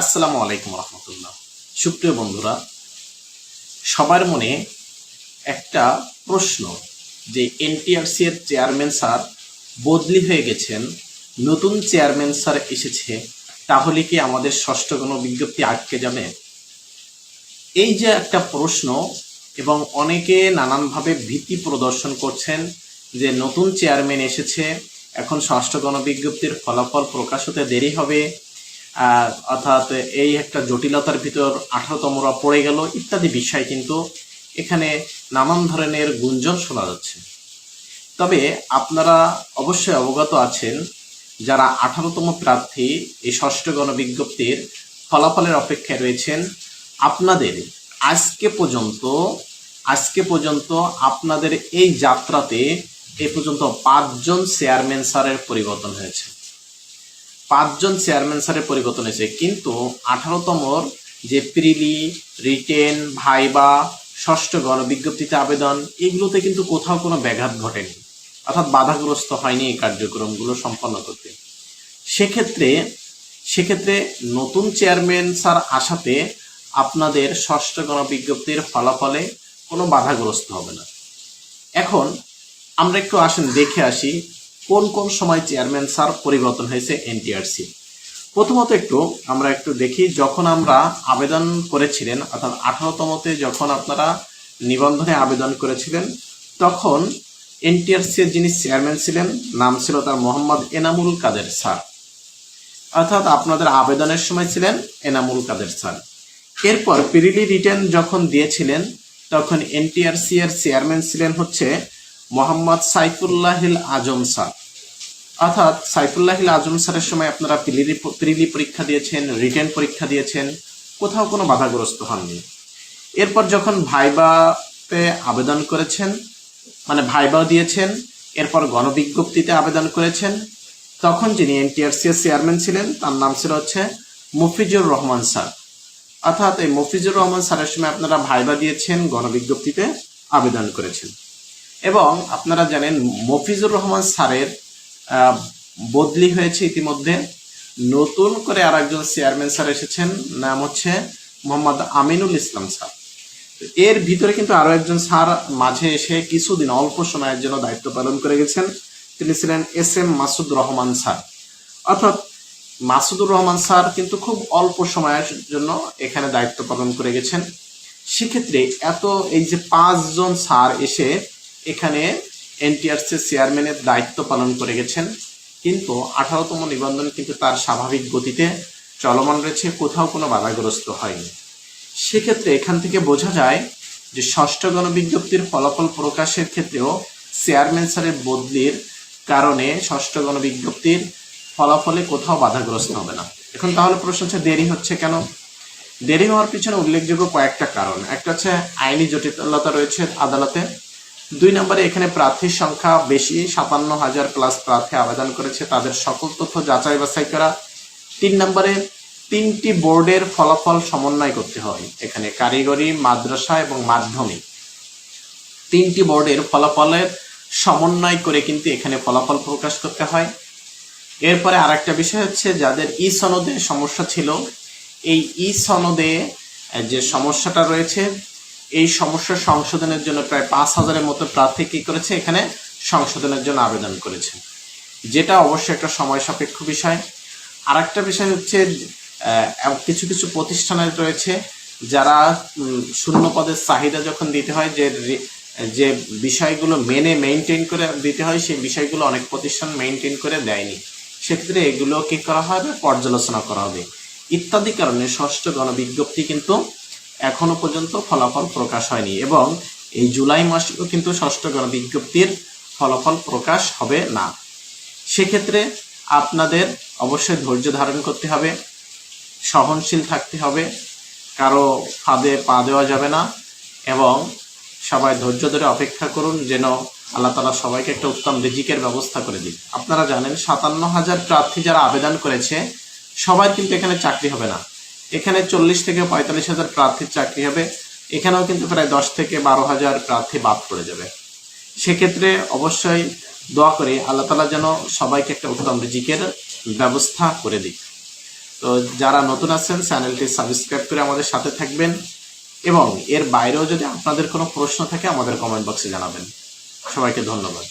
আসসালামু আলাইকুম রহমতুল্লাহ। সুপ্রিয় বন্ধুরা, সবার মনে একটা প্রশ্ন যে এনটিআরসি এর চেয়ারম্যান স্যার বদলি হয়ে গেছেন, নতুন চেয়ারম্যান স্যার এসেছে, তাহলে কি আমাদের ষষ্ঠ কোনো বিজ্ঞপ্তি আটকে যাবে? এই যে একটা প্রশ্ন এবং অনেকে নানানভাবে ভীতি প্রদর্শন করছেন যে নতুন চেয়ারম্যান এসেছে, এখন ষষ্ঠ গণবিজ্ঞপ্তির ফলাফল প্রকাশ হতে দেরি হবে অর্থাৎ এই একটা জটিলতার ভিতর আঠারোতমরা পড়ে গেল, ইত্যাদি বিষয় কিন্তু এখানে নানান ধরনের গুঞ্জন শোনা যাচ্ছে। তবে আপনারা অবশ্যই অবগত আছেন, যারা আঠারোতম প্রার্থী এই ষষ্ঠ গণবিজ্ঞপ্তির ফলাফলের অপেক্ষায় রয়েছেন, আপনাদের আজকে পর্যন্ত আজকে পর্যন্ত আপনাদের এই যাত্রাতে এ পর্যন্ত পাঁচজন চেয়ারম্যান স্যারের পরিবর্তন হয়েছে। পাঁচজন চেয়ারম্যান স্যারের পরিবর্তন হয়েছে। কিন্তু আঠারোতমর যে প্রিলি, রিটেন, ভাইবা, ষষ্ঠ গণবিজ্ঞপ্তিতে আবেদন, এগুলোতে কিন্তু কোথাও কোনো ব্যাঘাত ঘটেনি। অর্থাৎ বাধাগ্রস্ত হয়নি এই কার্যক্রমগুলো সম্পন্ন করতে। সেক্ষেত্রে সেক্ষেত্রে নতুন চেয়ারম্যান স্যার আসাতে আপনাদের ষষ্ঠ গণবিজ্ঞপ্তির ফলাফলে কোনো বাধাগ্রস্ত হবে না। এখন আমরা একটু আসেন, দেখে আসি কোন কোন সময় চেয়ারম্যান স্যার পরিবর্তন হয়েছে এনটিআরসি? প্রথমত একটু আমরা একটু দেখি, যখন আমরা আবেদন করেছিলেন, অর্থাৎ আঠারোতমতে যখন আপনারা নিবন্ধনে আবেদন করেছিলেন, তখন এনটিআরসি এর যিনি চেয়ারম্যান ছিলেন, নাম ছিল তার মোহাম্মদ এনামুল কাদের স্যার। অর্থাৎ আপনাদের আবেদনের সময় ছিলেন এনামুল কাদের স্যার। এরপর পিরিলি রিটার্ন যখন দিয়েছিলেন, তখন এনটিআরসি এর চেয়ারম্যান ছিলেন হচ্ছে মোহাম্মদ সাইফুল্লাহিল আজম স্যার। অর্থাৎ সাইফুল্লাহিল আজম স্যারের সময় আপনারা প্রিলি পরীক্ষা দিয়েছেন, রিটেন পরীক্ষা দিয়েছেন, কোথাও কোনো বাধাগ্রস্ত হননি। এরপর যখন ভাইবাতে আবেদন করেছেন মানে ভাইবাও দিয়েছেন, এরপর গণবিজ্ঞপ্তিতে আবেদন করেছেন, তখন যিনি এনটিআরসি এর চেয়ারম্যান ছিলেন, তার নাম ছিল হচ্ছে মুফিজুর রহমান স্যার। অর্থাৎ এই মফিজুর রহমান স্যারের সময় আপনারা ভাইবা দিয়েছেন, গণবিজ্ঞপ্তিতে আবেদন করেছেন। এবং আপনারা জানেন মফিজুর রহমান স্যারের বদলি হয়েছে ইতিমধ্যে। নতুন করে আর একজন চেয়ারম্যান স্যার এসেছেন, নাম হচ্ছে মোহাম্মদ আমিনুল ইসলাম স্যার। এর ভিতরে কিন্তু আরও একজন স্যার মাঝে এসে কিছুদিন, অল্প সময়ের জন্য দায়িত্ব পালন করে গেছেন। তিনি ছিলেন S M Masud Rahman sir. অর্থাৎ মাসুদুর রহমান স্যার কিন্তু খুব অল্প সময়ের জন্য এখানে দায়িত্ব পালন করে গেছেন। সেক্ষেত্রে এত এই যে পাঁচজন স্যার এসে এখানে এনটিআরসি চেয়ারম্যানের দায়িত্ব পালন করে গেছেন, কিন্তু আঠারোতম নিবন্ধন কিন্তু তার স্বাভাবিক গতিতে চলমান রয়েছে, কোথাও কোনো বাধাগ্রস্ত হয়নি। সেক্ষেত্রে এখান থেকে বোঝা যায় যে ষষ্ঠ গণবিজ্ঞপ্তির ফলাফল প্রকাশের ক্ষেত্রেও চেয়ারম্যান স্যারের বদলির কারণে ষষ্ঠ গণবিজ্ঞপ্তির ফলাফলে কোথাও বাধাগ্রস্ত হবে না। এখন তাহলে প্রশ্ন হচ্ছে, দেরি হচ্ছে কেন? দেরি হওয়ার পিছনে উল্লেখযোগ্য কয়েকটা কারণ। একটা হচ্ছে আইনি জটিলতা রয়েছে আদালতে। দুই নম্বরে এখানে প্রার্থীর সংখ্যা বেশি, সাতান্ন হাজার প্লাস প্রার্থী আবেদন করেছে তাদের সকল তথ্য যাচাই বাছাই করা। তিন নম্বরে তিনটি বোর্ডের ফলাফল সমন্বয় করতে হয়, এখানে কারিগরি, মাদ্রাসা এবং মাধ্যমিক। তিনটি বোর্ডের ফলাফলের সমন্বয় করে কিন্তু এখানে ফলাফল প্রকাশ করতে হয়। এরপরে আরেকটা বিষয় হচ্ছে, যাদের ই সনদে সমস্যা ছিল, এই ই সনদে যে সমস্যাটা রয়েছে এই সমস্যা সংশোধনের জন্য প্রায় পাঁচ হাজারের মতো প্রার্থী কি করেছে? এখানে সংশোধনের জন্য আবেদন করেছে। যেটা অবশ্যই একটা সময় সাপেক্ষ বিষয়। আর একটা বিষয় হচ্ছে কিছু কিছু প্রতিষ্ঠানের রয়েছে যারা শূন্য পদের চাহিদা যখন দিতে হয়, যে যে বিষয়গুলো মেনে মেনটেন করে দিতে হয়, সেই বিষয়গুলো অনেক প্রতিষ্ঠান মেনটেন করে দেয়নি। সেক্ষেত্রে এগুলো কি করা হবে পর্যালোচনা করা হবে। ইত্যাদি কারণে ষষ্ঠ গণবিজ্ঞপ্তি কিন্তু এখনও পর্যন্ত ফলাফল প্রকাশ হয়নি এবং এই জুলাই মাসেও কিন্তু ষষ্ঠ গণবিজ্ঞপ্তির ফলাফল প্রকাশ হবে না। সেক্ষেত্রে আপনাদের অবশ্যই ধৈর্য ধারণ করতে হবে, সহনশীল থাকতে হবে, কারও ফাঁদে পা দেওয়া যাবে না এবং সবাই ধৈর্য ধরে অপেক্ষা করুন যেন আল্লাহ তালা সবাইকে একটা উত্তম রিজিকের ব্যবস্থা করে দিন আপনারা জানেন সাতান্ন হাজার প্রার্থী যারা আবেদন করেছে, সবাই কিন্তু এখানে চাকরি হবে না। এখানে চল্লিশ থেকে পঁয়তাল্লিশ হাজার প্রার্থীর চাকরি হবে। এখানেও কিন্তু প্রায় দশ থেকে বারো হাজার প্রার্থী বাদ পড়ে যাবে। সেক্ষেত্রে অবশ্যই দোয়া করি, আল্লাহ তালা যেন সবাইকে একটা উত্তম রিজিকের ব্যবস্থা করে দিক। তো যারা নতুন আছেন, চ্যানেলটি সাবস্ক্রাইব করে আমাদের সাথে থাকবেন এবং এর বাইরেও যদি আপনাদের কোনো প্রশ্ন থাকে, আমাদের কমেন্ট বক্সে জানাবেন। সবাইকে ধন্যবাদ।